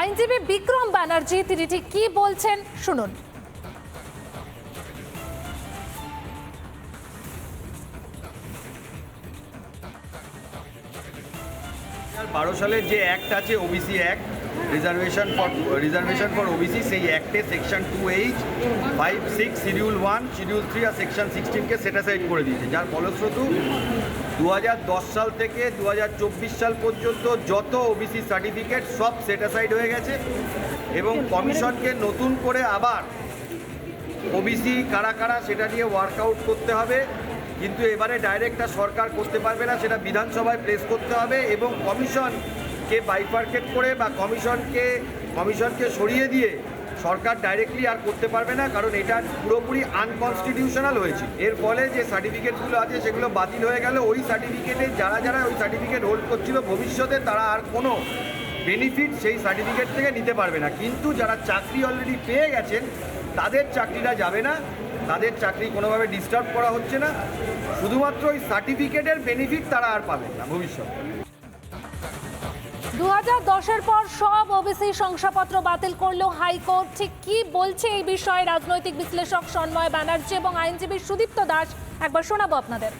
আইনজীবী বিক্রম ব্যানার্জি, তিনি ঠিক কি বলছেন শুনুন। বারো সালের যে অ্যাক্ট আছে OBC act reservation for reservation for OBC সেই অ্যাক্টে section two H five six schedule one schedule three আর সেকশন সিক্সটিনকে সেটাসাইড করে দিয়েছে। যার ফলশ্রুতু দু সাল থেকে দু হাজার চব্বিশ সাল পর্যন্ত যত ওবিসি সার্টিফিকেট সব সেটাসাইড হয়ে গেছে এবং কমিশনকে নতুন করে আবার ওবিসি কারা কারা সেটা নিয়ে ওয়ার্কআউট করতে হবে। কিন্তু এবারে ডাইরেক্টটা সরকার করতে পারবে না, সেটা বিধানসভায় প্লেস করতে হবে এবং কমিশনকে বাইফার্কেট করে বা কমিশনকে কমিশনকে সরিয়ে দিয়ে সরকার ডাইরেক্টলি আর করতে পারবে না, কারণ এটা পুরোপুরি আনকনস্টিটিউশনাল হয়েছে। এর ফলে যে সার্টিফিকেটগুলো আছে সেগুলো বাতিল হয়ে গেল। ওই সার্টিফিকেটে যারা যারা ওই সার্টিফিকেট হোল্ড করছিল, ভবিষ্যতে তারা আর কোনো বেনিফিট সেই সার্টিফিকেট থেকে নিতে পারবে না। কিন্তু যারা চাকরি অলরেডি পেয়ে গেছেন, তাদের চাকরিটা যাবে না। তাদের চাকরি কোনোভাবে ডিস্টার্ব করা হচ্ছে না। শুধুমাত্র ওই সার্টিফিকেটের বেনিফিট তারা আর পাবে না ভবিষ্যতে। দু হাজার দশের পর সব ওবিসি শংসাপত্র বাতিল করল হাইকোর্ট। ঠিক কি বলছে এই বিষয়ে রাজনৈতিক বিশ্লেষক সন্ময় ব্যানার্জি এবং আইনজীবী সুদীপ্ত দাস? একবার শোনাবো আপনাদের।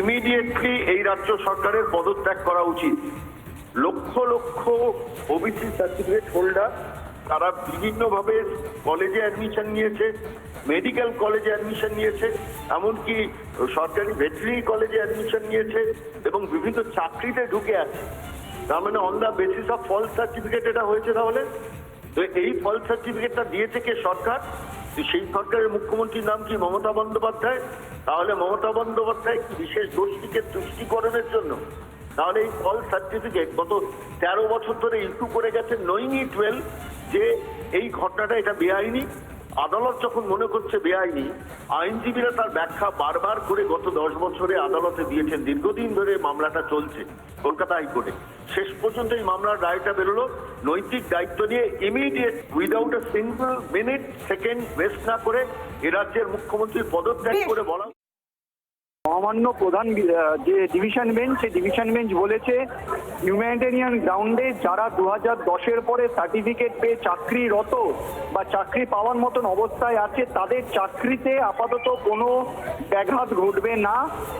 ইমিডিয়েটলি এই রাজ্য সরকারের পদত্যাগ করা উচিত। Lakh lakh OBC certificate holder তারা বিভিন্নভাবে কলেজে অ্যাডমিশন নিয়েছে মেডিকেল কলেজে অ্যাডমিশন নিয়েছে, এমনকি সরকারি ভেটেরিনারি কলেজে অ্যাডমিশন নিয়েছে এবং বিভিন্ন চাকরিতে ঢুকে আছে। তার মানে on the basis of false certificate এটা হয়েছে তাহলে? তো এই ফল সার্টিফিকেটটা দিয়েছে কে সরকার? সেই সরকারের মুখ্যমন্ত্রীর নাম কি মমতা বন্দ্যোপাধ্যায়? তাহলে মমতা বন্দ্যোপাধ্যায় কি বিশেষ গোষ্ঠীকে তুষ্টিকরণের জন্য? তাহলে এই ফল সার্টিফিকেট গত তেরো বছর ধরে ইস্যু করে গেছে নইনি টুয়েলভ যে এই ঘটনাটা এটা বেআইনি আদালত যখন মনে করছে বেআইনি আইনজীবীরা তার ব্যাখ্যা বারবার করে গত দশ বছরে আদালতে দিয়েছেন। দীর্ঘদিন ধরে মামলাটা চলছে কলকাতা হাইকোর্টে। শেষ পর্যন্ত এই মামলার রায়টা বেরোলো। নৈতিক দায়িত্ব নিয়ে immediate without a single minute second waste না করে এ রাজ্যের মুখ্যমন্ত্রীর পদত্যাগ করে বলা মহামান্য প্রধান যে ডিভিশন বেঞ্চ সেই ডিভিশন বেঞ্চ বলেছে হিউম্যানিটেরিয়ান গ্রাউন্ডে যারা দু হাজার দশের পরে সার্টিফিকেট পেয়ে চাকরিরত বা চাকরি পাওয়ার মতন অবস্থায় আছে, তাদের চাকরিতে আপাতত কোনো ব্যাঘাত ঘটবে না।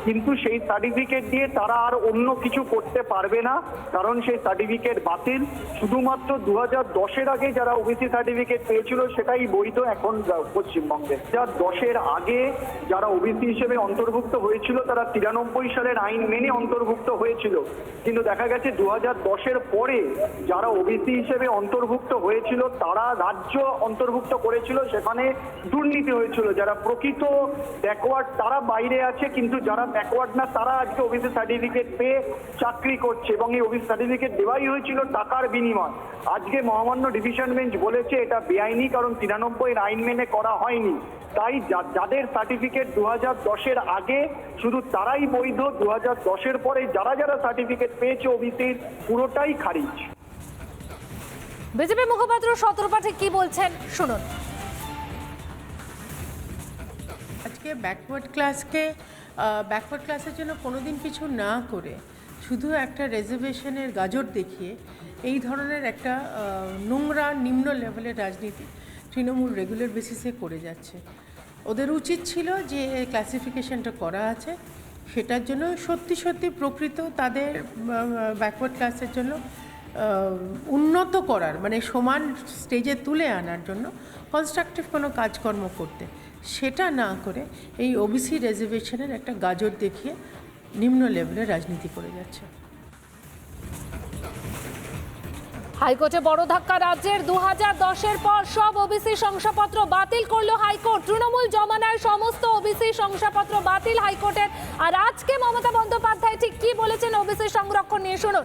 কিন্তু সেই সার্টিফিকেট দিয়ে তারা আর অন্য কিছু করতে পারবে না, কারণ সেই সার্টিফিকেট বাতিল। শুধুমাত্র দু হাজার দশের আগে যারা ওবিসি সার্টিফিকেট পেয়েছিল, সেটাই বৈধ এখন পশ্চিমবঙ্গে। দু হাজার দশের আগে যারা ওবিসি হিসেবে অন্তর্ভুক্ত হয়েছিল তারা তিরানব্বই সালের আইন মেনে অন্তর্ভুক্ত হয়েছিল। কিন্তু দেখা গেছে দু হাজার দশের পরে যারা ওবিসি হিসেবে অন্তর্ভুক্ত হয়েছিল, তারা রাজ্য অন্তর্ভুক্ত করেছিল, সেখানে দুর্নীতি হয়েছিল। যারা প্রকৃত ব্যাকওয়ার্ড তারা বাইরে আছে, কিন্তু যারা ব্যাকওয়ার্ড না, তারা আজকে ওবিসি সার্টিফিকেট পেয়ে চাকরি করছে এবং এই ওবিসি সার্টিফিকেট দেওয়াই হয়েছিল টাকার বিনিময়। আজকে মহামান্য ডিভিশন বেঞ্চ বলেছে, এটা বেআইনি কারণ তিরানব্বই আইন মেনে করা হয়নি। তাই যাদের সার্টিফিকেট দু হাজার দশের আগে শুধু তারাই বৈধ। দু হাজার দশের পরে যারা যারা সার্টিফিকেট পেয়েছে ওবিসির পুরোটাই খারিজ। বিজেপি মুখপাত্র সতর্পা ঠিক কি বলছেন? শুনুন। আজকে ব্যাকওয়ার্ড ক্লাসকে ব্যাকওয়ার্ড ক্লাসের জন্য কোনোদিন কিছু না করে শুধু একটা রিজার্ভেশনের গাজর দেখিয়ে এই ধরনের একটা নোংরা নিম্ন লেভেলের রাজনীতি তৃণমূল রেগুলার বেসিসে করে যাচ্ছে। ওদের উচিত ছিল যে ক্লাসিফিকেশনটা করা আছে। সেটার জন্য সত্যি সত্যি প্রকৃত তাদের ব্যাকওয়ার্ড ক্লাসের জন্য উন্নত করার মানে সমান স্টেজে তুলে আনার জন্য কনস্ট্রাকটিভ কোনো কাজকর্ম করতে। সেটা না করে এই ওবিসি রেজার্ভেশনের একটা গাজর দেখিয়ে নিম্ন লেভেলের রাজনীতি করে যাচ্ছে। হাইকোর্টে বড় ধাক্কা রাজ্যের দু হাজার দশের পর সব ওবিসি শংসাপত্র বাতিল করল হাইকোর্ট। তৃণমূল জমানায় সমস্ত ওবিসি শংসাপত্র বাতিল হাইকোর্টের। আর আজকে মমতা বন্দ্যোপাধ্যায় ঠিক কি বলেছেন ওবিসি সংরক্ষণ নিয়ে শুনুন।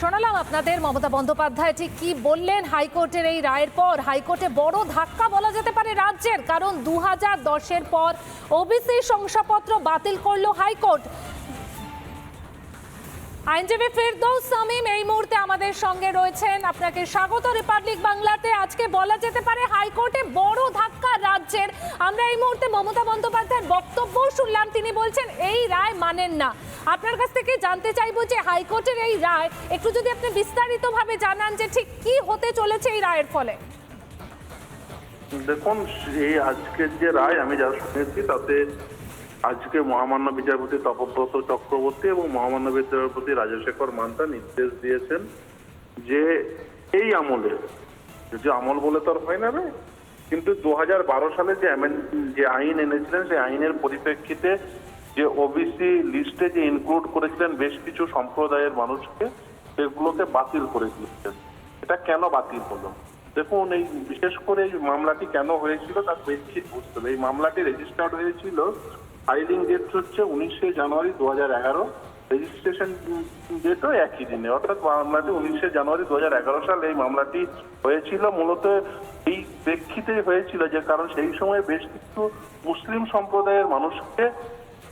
শোনালাম আপনাদের মমতা বন্দ্যোপাধ্যায় ঠিক কি বললেন? হাইকোর্টের এই রায়ের পর হাইকোর্টে বড় ধাক্কা বলা যেতে পারে রাজ্যের, কারণ দু হাজার পর ওবিসি শংসাপত্র বাতিল করল হাইকোর্ট। আইনজীবী ফেরদৌস সামিম এই মুহূর্তে আমাদের সঙ্গে রয়েছেন। আপনাকে স্বাগত রিপাবলিক বাংলাতে। আজকে বলা যেতে পারে হাইকোর্টে বড় ধাক্কা রাজ্যের। আমরা এই মুহূর্তে মমতা বন্দ্যোপাধ্যায়ের বক্তব্য শুনলাম। তিনি বলছেন, এই রায় মানেন না। আপনার কাছ থেকে জানতে চাইব যে হাইকোর্টের এই রায়, একটু যদি আপনি বিস্তারিতভাবে জানান যে ঠিক কি হতে চলেছে এই রায়ের ফলে। দেখুন, এই আজকের যে রায়, আমি যা শুনেছি, তাতে আজকে মহামান্য বিচারপতি তপব্রত চক্রবর্তী এবং মহামান্য বিচারপতি রাজশেখর মান্তা নির্দেশ দিয়েছেন যে এই আমলে, যদি আমল বলে তো আর হয় না রে, কিন্তু দু বারো সালে যে যে আইন এনেছিলেন, সেই আইনের পরিপ্রেক্ষিতে যে ওবিসি লিস্টে যে ইনক্লুড করেছিলেন বেশ কিছু সম্প্রদায়ের মানুষকে, সেগুলোকে বাতিল করে দিয়েছেন। এটা কেন বাতিল হলো? দেখুন, এই বিশেষ করে এই মামলাটি কেন হয়েছিল তার প্রেক্ষিত বুঝতে হবে। এই মামলাটি রেজিস্টার্ড হয়েছিল ফাইলিং ডেট হচ্ছে উনিশে জানুয়ারি দু হাজার এগারো রেজিস্ট্রেশন ডেটও একই দিনে। অর্থাৎ মামলাটি উনিশে জানুয়ারি দু হাজার এগারো সালে এই মামলাটি হয়েছিল। মূলত এই প্রেক্ষিতে হয়েছিল যে কারণ সেই সময় বেশ কিছু মুসলিম সম্প্রদায়ের মানুষকে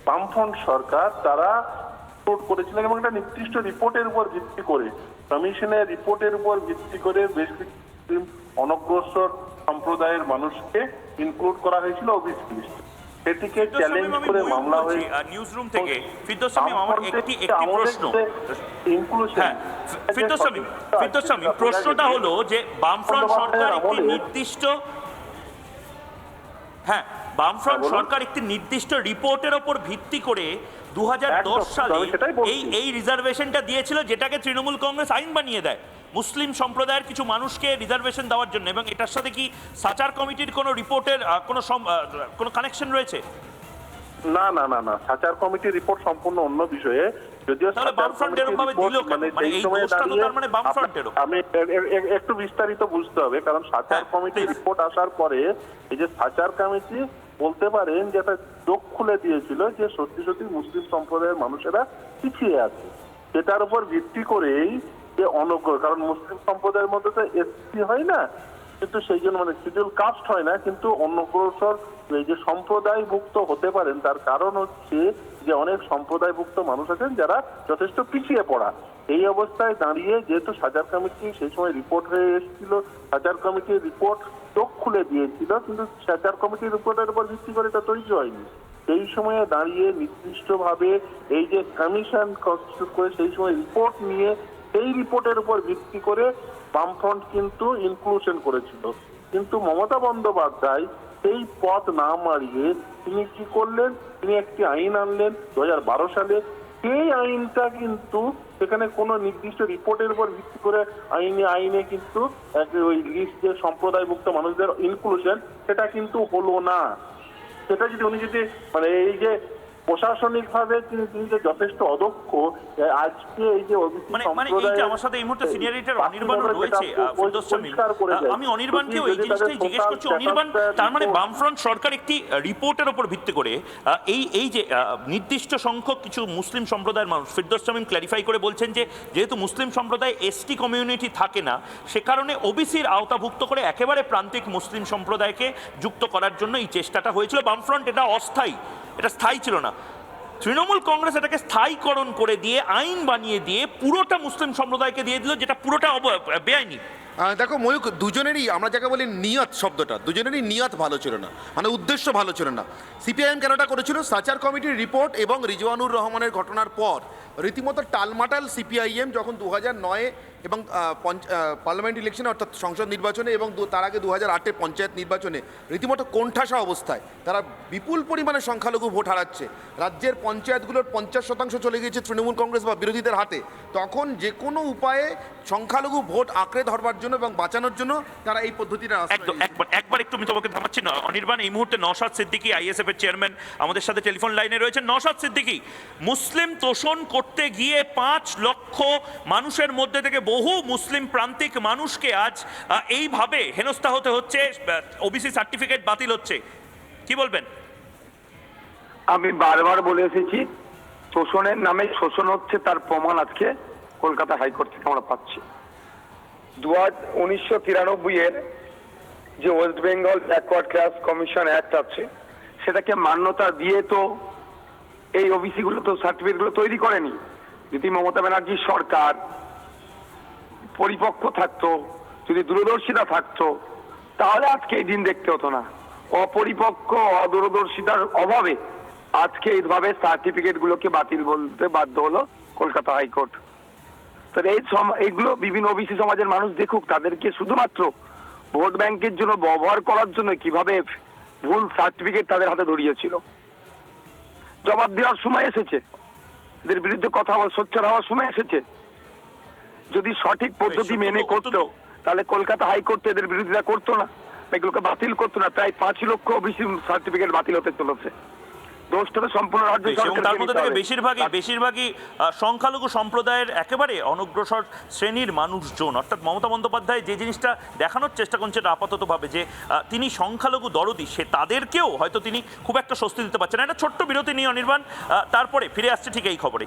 বামফ্রন্ট সরকার তারা রিপোর্ট করেছিলেন এবং একটা নির্দিষ্ট রিপোর্টের উপর ভিত্তি করে কমিশনের রিপোর্টের উপর ভিত্তি করে বেশ কিছু অনগ্রসর সম্প্রদায়ের মানুষকে ইনক্লুড করা হয়েছিল। ওবিসি লিস্টে সেটিকে চ্যালেঞ্জ করে মামলা নিউজ রুম থেকে আমার একটি একটি প্রশ্ন। হ্যাঁ ফিরদৌস শামীম, প্রশ্নটা হলো যে বামফ্রন্ট সরকার একটি নির্দিষ্ট হ্যাঁ বামফ্রন্ট হ্যাঁ, সরকার একটি নির্দিষ্ট রিপোর্টের ওপর ভিত্তি করে দু সালে। এই এই রিজার্ভেশনটা দিয়েছিল যেটাকে তৃণমূল কংগ্রেস আইন বানিয়ে দেয়। মুসলিম সম্প্রদায়ের কিছু মানুষকে রিজার্ভেশন দেওয়ার জন্য এবং এটার সাথে কি সাচার কমিটির কোনো রিপোর্টের কোনো কোনো কানেকশন রয়েছে? না না না না সাচার কমিটির রিপোর্ট সম্পূর্ণ অন্য বিষয়ে। যদিও সাচার? মানে মানে মানে আমি একটু বিস্তারিত বুঝতে হবে কারণ সাচার হ্যাঁ, কমিটির রিপোর্ট আসার পরে এই যে সাচার কমিটি বলতে পারেন যে একটা চোখ খুলে দিয়েছিল যে সত্যি সত্যি মুসলিম সম্প্রদায়ের মানুষেরা পিছিয়ে আছে। সেটার উপর ভিত্তি করেই যে অনগ্র কারণ মুসলিম সম্প্রদায়ের মধ্যে তো এসসি হয় না, কিন্তু সেই জন্য মানে শিডিউল কাস্ট হয় না, কিন্তু অন্যগ্রসর এই যে সম্প্রদায়ভুক্ত হতে পারেন, তার কারণ হচ্ছে যে অনেক সম্প্রদায়ভুক্ত মানুষ আছেন যারা যথেষ্ট পিছিয়ে পড়া। এই অবস্থায় দাঁড়িয়ে যেহেতু সাজার কমিটি সেই সময় রিপোর্ট হয়ে এসেছিল, সাজার কমিটির রিপোর্ট চোখ খুলে দিয়েছিল, কিন্তু সাজার কমিটির রিপোর্টের উপর ভিত্তি করে এটা তৈরি হয়নি। সেই সময়ে দাঁড়িয়ে নির্দিষ্টভাবে এই যে কমিশন কনস্টিটিউট করে সেই সময় রিপোর্ট নিয়ে সেই রিপোর্টের উপর ভিত্তি করে বামফ্রন্ট কিন্তু ইনক্লুশন করেছিল। কিন্তু মমতা বন্দ্যোপাধ্যায় সেই পথ না মারিয়ে তিনি কি করলেন? তিনি একটি আইন আনলেন দু হাজার বারো সালে। সেই আইনটা কিন্তু সেখানে কোনো নির্দিষ্ট রিপোর্টের উপর ভিত্তি করে আইনে আইনে কিন্তু ওই লিস্ট যে সম্প্রদায়ভুক্ত মানুষদের ইনক্লুশন সেটা কিন্তু হলো না। সেটা যদি উনি যদি মানে এই যে প্রশাসনিক ভাবে তিনি যে যথেষ্ট অদক্ষ। আজকে এই যে ওবিসি মানে মানে আমার সাথে এই মুহূর্তে সিনিয়র এডিটর অনির্বাণও রয়েছে আমি অনির্বাণকেও এই জিনিসটাই জিজ্ঞেস করছি অনির্বাণ তার মানে বামফ্রন্ট সরকার একটি রিপোর্টের ওপর ভিত্তি করে এই এই যে নির্দিষ্ট সংখ্যক কিছু মুসলিম সম্প্রদায়ের মানুষ ফিরদৌস শামীম ক্ল্যারিফাই করে বলছেন যে যেহেতু মুসলিম সম্প্রদায় এসটি কমিউনিটি থাকে না সে কারণে ওবিসির আওতাভুক্ত করে একেবারে প্রান্তিক মুসলিম সম্প্রদায়কে যুক্ত করার জন্য এই চেষ্টাটা হয়েছিল। বামফ্রন্ট এটা অস্থায়ী। এটা স্থায়ী ছিল না। তৃণমূল কংগ্রেস এটাকে স্থায়ীকরণ করে দিয়ে, আইন বানিয়ে দিয়ে পুরোটা মুসলিম সম্প্রদায়কে দিয়ে দিল, যেটা পুরোটা বেআইনি। দেখো ময়ূক দুজনেরই আমরা যাকে বলি নিয়ত শব্দটা, দুজনেরই নিয়ত ভালো ছিল না মানে উদ্দেশ্য ভালো ছিল না। সিপিআইএম কেনটা করেছিল? সাচার কমিটির রিপোর্ট এবং রিজওয়ানুর রহমানের ঘটনার পর, রীতিমতো টালমাটাল সিপিআইএম যখন দু হাজার নয়ে এবং পার্লামেন্ট ইলেকশনে অর্থাৎ সংসদ নির্বাচনে এবং তার আগে দু হাজার আটে পঞ্চায়েত নির্বাচনে রীতিমতো কোণঠাসা অবস্থায় তারা বিপুল পরিমাণে সংখ্যালঘু ভোট হারাচ্ছে। রাজ্যের পঞ্চায়েতগুলোর পঞ্চাশ শতাংশ চলে গিয়েছে তৃণমূল কংগ্রেস বা বিরোধীদের হাতে। তখন যে কোনো উপায়ে সংখ্যালঘু ভোট আঁকড়ে ধরবার জন্য এবং বাঁচানোর জন্য তারা এই পদ্ধতিটা একবার একবার একটু আমি তোমাকে থামাচ্ছি। না অনির্বাণ এই মুহূর্তে নশাদ সিদ্দিকী আইএসএফ এর চেয়ারম্যান আমাদের সাথে টেলিফোন লাইনে রয়েছেন। নশাদ সিদ্দিকী মুসলিম তোষণ করতে গিয়ে পাঁচ লক্ষ মানুষের মধ্যে থেকে বহু মুসলিম প্রান্তিক মানুষকে আজ এইভাবে হেনস্থা হতে হচ্ছে ওবিসি সার্টিফিকেট বাতিল হচ্ছে। কি বলবেন? আমি বারবার বলে এসেছি, শোষণের নামে শোষণ হচ্ছে তার প্রমাণ আজকে কলকাতা হাইকোর্ট থেকে আমরা পাচ্ছি। দু উনিশশো এর যে West Bengal backward class commission act আছে, সেটাকে মান্যতা দিয়ে তো এই ওবিসি গুলো তো সার্টিফিকেটগুলো তৈরি করেনি। যদি মমতা ব্যানার্জির সরকার পরিপক্ক থাকতো, যদি দূরদর্শিতা থাকতো, তাহলে আজকে এই দিন দেখতে হতো না। অপরিপক্ক, অদূরদর্শিতার অভাবে আজকে এইভাবে সার্টিফিকেট গুলোকে বাতিল বলতে বাধ্য হলো কলকাতা হাইকোর্ট। তো এই এইগুলো বিভিন্ন ওবিসি সমাজের মানুষ দেখুক, তাদেরকে শুধুমাত্র ভোট ব্যাংকের জন্য ব্যবহার করার জন্য কীভাবে ভুল সার্টিফিকেট তাদের হাতে ধরিয়েছিল। জবাব দেওয়ার সময় এসেছে। এদের বিরুদ্ধে কথা সোচ্চার হওয়ার সময় এসেছে। যদি সঠিক পদ্ধতি মেনে করতো তাহলে কলকাতা হাইকোর্ট এদের বিরোধিতা করতো না। এগুলোকে বাতিল করতো না। প্রায় পাঁচ লক্ষ ওবিসি সার্টিফিকেট বাতিল হতে চলেছে। দোষটা তো সম্পূর্ণ রাজ্য তার মধ্যে থেকে বেশিরভাগই বেশিরভাগই সংখ্যালঘু সম্প্রদায়ের একেবারে অনগ্রসর শ্রেণির মানুষজন। অর্থাৎ মমতা বন্দ্যোপাধ্যায় যে জিনিসটা দেখানোর চেষ্টা করছেন আপাততভাবে যে তিনি সংখ্যালঘু দরদি সে তাদেরকেও হয়তো তিনি খুব একটা স্বস্তি দিতে পারছেন না। একটা ছোট্ট বিরতি নিয়ে অনির্বাণ তারপরে ফিরে আসছে ঠিক এই খবরে।